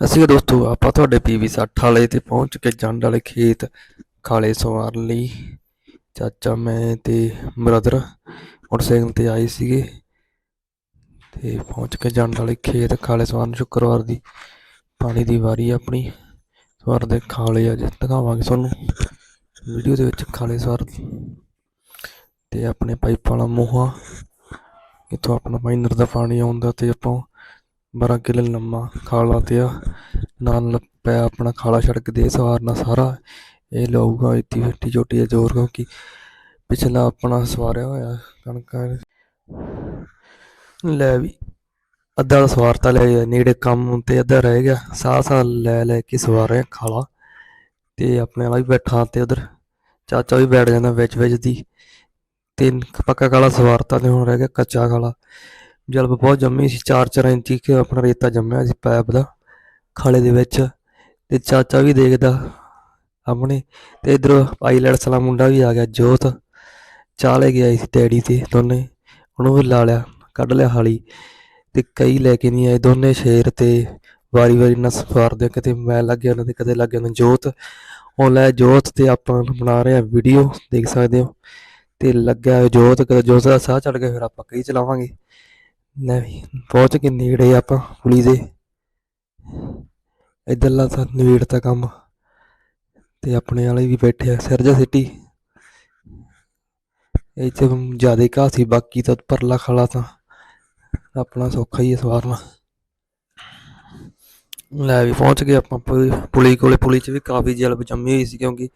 ਅਸੀਂ ਦੋਸਤੋ ਆਪਾਂ ਤੁਹਾਡੇ ਪੀਵੀ 60 ਵਾਲੇ ਤੇ ਪਹੁੰਚ ਕੇ ਜੰਡ ਵਾਲੇ ਖੇਤ ਖਾਲੇ ਸਵਾਰ ਲਈ। ਚਾਚਾ ਮੈਂ ਤੇ ਬ੍ਰਦਰ ਮੋਟਰਸਾਈਕਲ ਤੇ ਆਏ ਸੀਗੇ ਤੇ ਪਹੁੰਚ ਕੇ ਜੰਡ ਵਾਲੇ ਖੇਤ ਖਾਲੇ ਸਵਾਰਨ ਸ਼ੁੱਕਰਵਾਰ ਦੀ ਪਾਣੀ ਦੀ ਵਾਰੀ ਆ ਆਪਣੀ। ਸਵਾਰ ਦੇ ਖਾਲੇ ਅੱਜ ਦਿਖਾਵਾਂਗੇ ਤੁਹਾਨੂੰ ਵੀਡੀਓ ਦੇ ਵਿੱਚ ਖਾਲੇ ਸਵਾਰ। ਤੇ ਆਪਣੇ ਪਾਈਪ ਵਾਲਾ ਮੂੰਹਾ ਇੱਥੋਂ ਆਪਣਾ ਮਾਈਨਰ ਦਾ ਪਾਣੀ ਆਉਂਦਾ ਤੇ ਆਪਾਂ 12 ਕਿੱਲੇ ਲੰਮਾ ਖਾਲਾ ਤੇ ਆ। ਨਾਲ ਪਿਆ ਆਪਣਾ ਖਾਲਾ ਛੜਕ ਦੇ ਸਵਾਰਨਾ ਸਾਰਾ। ਇਹ ਲਊਗਾ ਇੱਤੀ ਫੱਟੀ ਚੋਟੀ ਦਾ ਜ਼ੋਰ ਕਿਉਂਕਿ ਪਿਛਲਾ ਆਪਣਾ ਸਵਾਰਿਆ ਹੋਇਆ ਕਣਕਾਂ ਲੈ ਵੀ, ਅੱਧਾ ਤਾਂ ਸਵਾਰਤਾ ਲੈ ਗਿਆ, ਨੇੜੇ ਕੰਮ ਤੇ ਅੱਧਾ ਰਹਿ ਗਿਆ। ਸਾਹ ਸਾਹ ਲੈ ਲੈ ਕੇ ਸਵਾਰ ਰਿਹਾ ਖਾਲਾ। ਤੇ ਆਪਣੇ ਵਾਲਾ ਵੀ ਬੈਠਾ ਤੇ ਉਧਰ। ਚਾਚਾ ਵੀ ਬੈਠ ਜਾਂਦਾ ਵਿੱਚ ਵਿੱਚ ਦੀ। ਤਿੰਨ ਪੱਕਾ ਖਾਲਾ ਸਵਾਰਤਾ ਤੇ ਹੁਣ ਰਹਿ ਗਿਆ ਕੱਚਾ ਖਾਲਾ। ਜਲਬ ਬਹੁਤ ਜੰਮੀ ਸੀ 4-4 ਇੰਚੀ ਕਿ ਆਪਣਾ ਰੇਤਾ ਜੰਮਿਆ ਸੀ ਪੈਪ ਦਾ, ਖਾਲੇ ਦੇ ਵਿੱਚ, ਤੇ ਚਾਚਾ ਵੀ ਦੇਖਦਾ ਆਪਣੇ ਤੇ ਇਧਰ ਪਾਇਲਟ ਵਾਲਾ ਮੁੰਡਾ ਵੀ ਆ ਗਿਆ, ਜੋਤ, ਚਾਹ ਲੈ ਕੇ ਗਿਆ ਸੀ ਡੈਡੀ ਤੇ ਦੋਨੇ, ਉਹਨੂੰ ਵੀ ਲਾ ਲਿਆ, ਕੱਢ ਲਿਆ ਹਾਲੀ, ਤੇ ਕਈ ਲੈ ਕੇ ਨਹੀਂ ਆਏ, ਦੋਨੇ ਸ਼ੇਰ ਤੇ ਵਾਰੀ ਵਾਰੀ ਨਾਲ ਸਵਾਰਦੇ ਕਿਤੇ ਮੈਂ ਲੱਗ ਗਿਆ ਉਹਨਾਂ ਦੇ, ਕਦੇ ਲੱਗ ਗਿਆ ਜੋਤ, ਉਹ ਲੈ ਜੋਤ ਤੇ ਆਪਾਂ ਬਣਾ ਰਹੇ ਆ ਵੀਡੀਓ ਦੇਖ ਸਕਦੇ ਹੋ, ਤੇ ਲੱਗਿਆ ਜੋਤ, ਕਦੇ ਜੋਤ ਦਾ ਸਾਹ ਚੜ ਗਿਆ, ਫਿਰ ਆਪਾਂ ਕਈ ਚਲਾਵਾਂਗੇ। ਲੈ ਵੀ, ਪਹੁੰਚ ਕੇ ਨੇੜੇ ਆਪਾਂ ਪੁਲੀ ਦੇ। ਇਧਰਲਾ ਤਾਂ ਨਵੇੜਤਾ ਕੰਮ। ਤੇ ਆਪਣੇ ਵਾਲੇ ਵੀ ਬੈਠੇ ਆ, ਸਰਜਾ ਸਿਟੀ। ਇੱਥੇ ਜ਼ਿਆਦਾ ਘਾਹ ਸੀ, ਬਾਕੀ ਤਾਂ ਪਰਲਾ ਖਾਲਾ ਤਾਂ ਆਪਣਾ ਸੌਖਾ ਹੀ ਹੈ ਸਵਾਰਨਾ। ਲੈ ਵੀ ਪਹੁੰਚ ਗਏ ਆਪਾਂ ਪੁ- ਪੁਲੀ ਕੋਲੇ, ਪੁਲੀ 'ਚ ਵੀ ਕਾਫੀ ਜਲਬ ਜੰਮੀ ਹੋਈ ਸੀ ਕਿਉਂਕਿ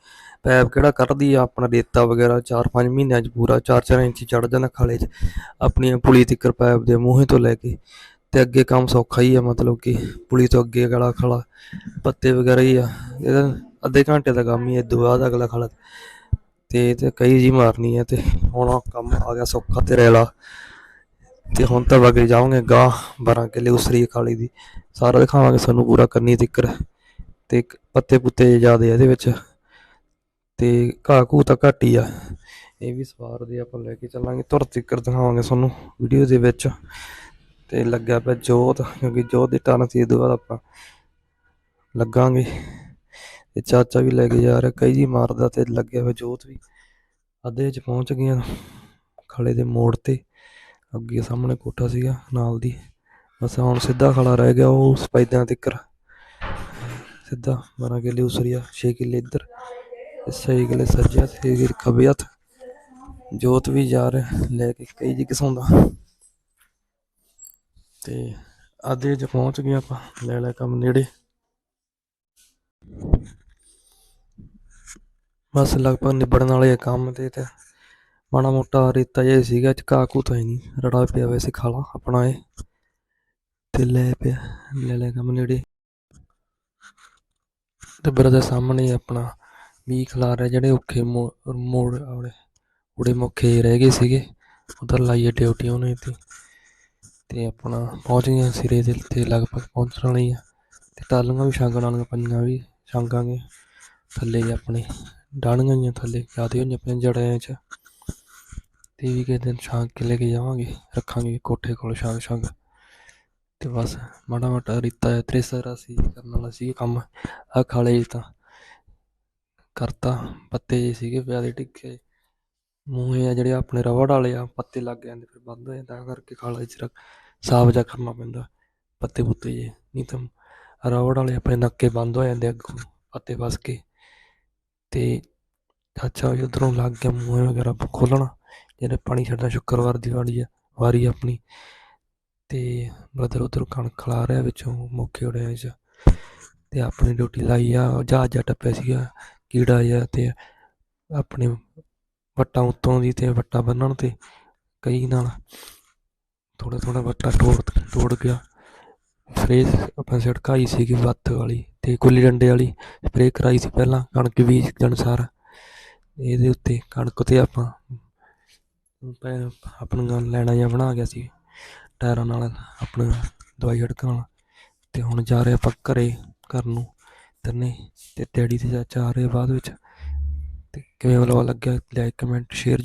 ਪੈਪ ਕਿਹੜਾ ਕੱਢਦੀ ਆ, ਆਪਣਾ ਰੇਤਾ ਵਗੈਰਾ 4-5 ਮਹੀਨਿਆਂ 'ਚ ਪੂਰਾ 4-4 ਇੰਚ ਚੜ ਜਾਂਦਾ ਖਾਲੇ 'ਚ ਆਪਣੀ ਪੁਲੀ ਤਿੱਕਰ ਪੈਪ ਦੇ ਮੂੰਹੇ ਤੋਂ ਲੈ ਕੇ ਤੇ ਅੱਗੇ ਕੰਮ ਸੌਖਾ ਹੀ ਆ, ਮਤਲਬ ਕਿ ਪੁਲੀ ਤੋਂ ਅੱਗੇ ਗਲਾ ਖਲਾ, ਪੱਤੇ ਵਗੈਰਾ ਹੀ ਆ, ਇਹਦਾ ਅੱਧੇ ਘੰਟੇ ਦਾ ਕੰਮ ਹੀ ਹੈ ਇਦੋਂ ਦਾ ਅਗਲਾ ਖਲਾ। ਤੇ ਤੇ ਕਈ ਜੀ ਮਾਰਨੀ ਹੈ ਤੇ ਹੁਣ ਕੰਮ ਆ ਗਿਆ ਸੌਖਾ ਤੇ ਰੈਲਾ। ਤੇ ਹੁਣ ਤਾਂ ਵਗੇ ਜਾਵਾਂਗੇ ਗਾਹ 12 ਕਿੱਲੇ ਉਸਰੀ ਖਾਲੀ ਦੀ। ਸਾਰਾ ਦਿਖਾਵਾਂਗੇ ਸਾਨੂੰ ਪੂਰਾ ਕਰਨੀ ਤਿੱਕਰ। ਤੇ ਪੱਤੇ ਪੁੱਤੇ ਜਿਆਦੇ ਇਹਦੇ ਵਿੱਚ। ਤੇ ਘਾਹ ਘੂ ਤਾਂ ਘੱਟ ਹੀ ਆ। ਇਹ ਵੀ ਸਵਾਰ ਦੇ ਆਪਾਂ ਲੈ ਕੇ ਚੱਲਾਂਗੇ। ਤੁਰ ਤਿੱਕਰ ਦਿਖਾਵਾਂਗੇ ਤੁਹਾਨੂੰ ਵੀਡੀਓ ਦੇ ਵਿੱਚ। ਤੇ ਲੱਗਿਆ ਪਿਆ ਜੋਤ, ਕਿਉਂਕਿ ਜੋਤ ਦੀ ਟਰਨ ਸੀ ਇਹਦੇ ਬਾਅਦ ਆਪਾਂ ਲੱਗਾਂਗੇ। ਤੇ ਚਾਚਾ ਵੀ ਲੈ ਕੇ ਜਾ ਰਿਹਾ, ਕਈ ਜੀ ਮਾਰਦਾ ਤੇ ਲੱਗਿਆ ਹੋਇਆ ਜੋਤ ਵੀ। ਅੱਧੇ ਚ ਪਹੁੰਚ ਗਈਆਂ ਖਲੇ ਦੇ ਮੋੜ ਤੇ। ਅੱਗੇ ਸਾਹਮਣੇ ਕੋਠਾ ਸੀਗਾ, ਨਾਲ ਦੀ। ਬਸ ਹੁਣ ਸਿੱਧਾ ਖੜਾ ਰਹਿ ਗਿਆ ਉਹ ਸਪੈਦਿਆਂ ਤਿੱਕਰ ਸਿੱਧਾ 12 ਕਿੱਲੇ ਉਸਰੀਆ 6 ਕਿੱਲੇ ਇੱਧਰ, ਤੇ ਸਹੀ ਕਿੱਲੇ ਸੱਜਿਆ ਤੇ ਗਿਰ ਖੱਬੇ ਹੱਥ। ਜੋਤ ਵੀ ਜਾ ਰਿਹਾ, ਲੈ ਕੇ ਕਈ ਜੀ ਕਿਸਮ ਦਾ। ਤੇ ਅੱਧੇ ਚ ਪਹੁੰਚ ਗਏ ਆਪਾਂ, ਲੈ ਲੈ ਕੰਮ ਨੇੜੇ। ਬਸ ਲਗਭਗ ਨਿਬੜਨ ਵਾਲੇ ਆ ਕੰਮ ਤੇ ਤੇ ਮਾੜਾ ਮੋਟਾ ਰੇਤਾ ਜਿਹਾ ਸੀਗਾ ਚਕਾ ਕੂ ਤਾਂ ਹੀ ਨਹੀਂ ਰੜਾ ਪਿਆ ਵੈਸੇ ਖਾਲਾ, ਆਪਣਾ ਇਹ। ਤੇ ਲੈ ਪਿਆ, ਲੈ ਲੈ ਕੰਮ ਨੇੜੇ। ਤੇ ਬਰਦਰ ਸਾਹਮਣੇ ਆਪਣਾ ਵੀ ਖਿਲਾਰ ਰਿਹਾ, ਜਿਹੜੇ ਔਖੇ ਮੋ- ਮੋੜ ਆਉੜੇ ਉੜੇ ਮੁੱਖੇ ਰਹਿ ਗਏ ਸੀਗੇ। ਉਧਰ ਲਾਈਏ ਡਿਊਟੀ ਉਹਨੇ ਤੇ। ਤੇ ਆਪਣਾ ਪਹੁੰਚ ਗਏ ਸਿਰੇ ਦੇ ਤੇ ਲਗਭਗ ਪਹੁੰਚਣ ਵਾਲੀ ਆ। ਤੇ ਟਾਲੀਆਂ ਵੀ ਛਾਂਗਣ ਵਾਲੀਆਂ ਪੰਜਾਂ ਵੀ, ਛਾਂਗਾਂਗੇ। ਥੱਲੇ ਆਪਣੇ ਡਾਣੀਆਂ ਥੱਲੇ ਜਿਆਦੇ ਹੋਈਆਂ ਆਪਣੇ ਜੜਿਆਂ 'ਚ। ਤੇ ਵੀ ਕਿਸੇ ਦਿਨ ਛਾਂਗ ਕੇ ਲੈ ਕੇ ਜਾਵਾਂਗੇ, ਰੱਖਾਂਗੇ ਕੋਠੇ ਕੋਲ ਛਾਂਗ ਛਾਂਗ। ਤੇ ਬਸ ਮਾੜਾ ਮਾੜਾ ਰੀਤਾ ਹੈ ਤ੍ਰੇਸਰਾ ਸੀ, ਕਰਨ ਵਾਲਾ ਸੀ ਕੰਮ। ਆ ਖਾਲੇ 'ਚ ਤਾਂ ਕਰਤਾ, ਪੱਤੇ ਜਿਹੇ ਸੀਗੇ ਪਿਆਦੇ ਟਿੱਕੇ। ਮੂੰਹੇ ਆ ਜਿਹੜੇ ਆਪਣੇ ਰਵੜ ਵਾਲੇ ਆ, ਪੱਤੇ ਲੱਗ ਜਾਂਦੇ ਫਿਰ ਬੰਦ ਹੋ ਜਾਂਦਾ, ਤਾਂ ਕਰਕੇ ਖਾਲੇ ਚ ਰੱਖ ਸਾਫ਼ ਜਾ ਕਰਨਾ ਪੈਂਦਾ, ਪੱਤੇ ਪੁੱਤੇ ਜੇ ਨਹੀਂ ਤਾਂ ਰਬੜ ਵਾਲੇ ਆਪਣੇ ਨੱਕੇ ਬੰਦ ਹੋ ਜਾਂਦੇ ਅੱਗੋਂ, ਪੱਤੇ ਫਸ ਕੇ। ਤੇ ਅੱਛਾ ਵੀ ਉਧਰੋਂ ਲੱਗ ਗਿਆ ਮੂੰਹੇ ਵਗੈਰਾ ਖੋਲਣਾ। ਜਿਹਨੇ ਪਾਣੀ ਛੱਡਣਾ ਸ਼ੁੱਕਰਵਾਰ ਦੀ ਵਾਰੀ ਆ, ਵਾਰੀ ਆਪਣੀ। ਤੇ ਬ੍ਰਦਰ ਉਧਰ ਕਣਕ ਖਲਾ ਰਿਹਾ, ਵਿੱਚੋਂ ਮੌਕੇ ਉੜਿਆ ਚ ਤੇ ਆਪਣੀ ਡਿਊਟੀ ਲਾਈ ਆ, ਜਹਾਜ਼ ਜਾ ਟੱਪਿਆ ਸੀਗਾ, ਕੀੜਾ ਜਿਹਾ ਤੇ ਆਪਣੇ ਵੱਟਾਂ ਉੱਤੋਂ ਦੀ ਤੇ ਵੱਟਾਂ ਬੰਨਣ ਤੇ ਕਈ ਨਾਲ ਥੋੜਾ ਥੋੜਾ ਵੱਟਾ ਤੋੜ ਤੋੜ ਗਿਆ। ਸਪਰੇ ਆਪਾਂ ਛੜਕਾਈ ਸੀਗੀ ਵੱਤ ਵਾਲੀ ਤੇ ਗੁੱਲੀ ਡੰਡੇ ਵਾਲੀ ਸਪਰੇਅ ਕਰਾਈ ਸੀ ਪਹਿਲਾਂ, ਕਣਕ ਬੀਜ ਜਨਸਾਰ ਇਹਦੇ ਉੱਤੇ ਕਣਕ ਤੇ ਆਪਾਂ ਆਪਣੀਆਂ ਲੈਣਾ ਜਿਹਾ ਬਣਾ ਗਿਆ ਸੀ, ਟਾਇਰਾਂ ਨਾਲ ਆਪਣਾ ਦਵਾਈ ਛੜਕਣ ਨਾਲ ਅਤੇ ਹੁਣ ਜਾ ਰਹੇ ਆਪਾਂ ਘਰੇ ਘਰ ਨੂੰ ਤੰਨੇ ਅਤੇ ਡੈਡੀ ਤੇ ਚਾਚਾ ਆ ਰਹੇ ਬਾਅਦ ਵਿੱਚ। ਅਤੇ ਕਿਵੇਂ ਵਲੌਗ ਲੱਗਿਆ ਲਾਈਕ ਕਮੈਂਟ ਸ਼ੇਅਰ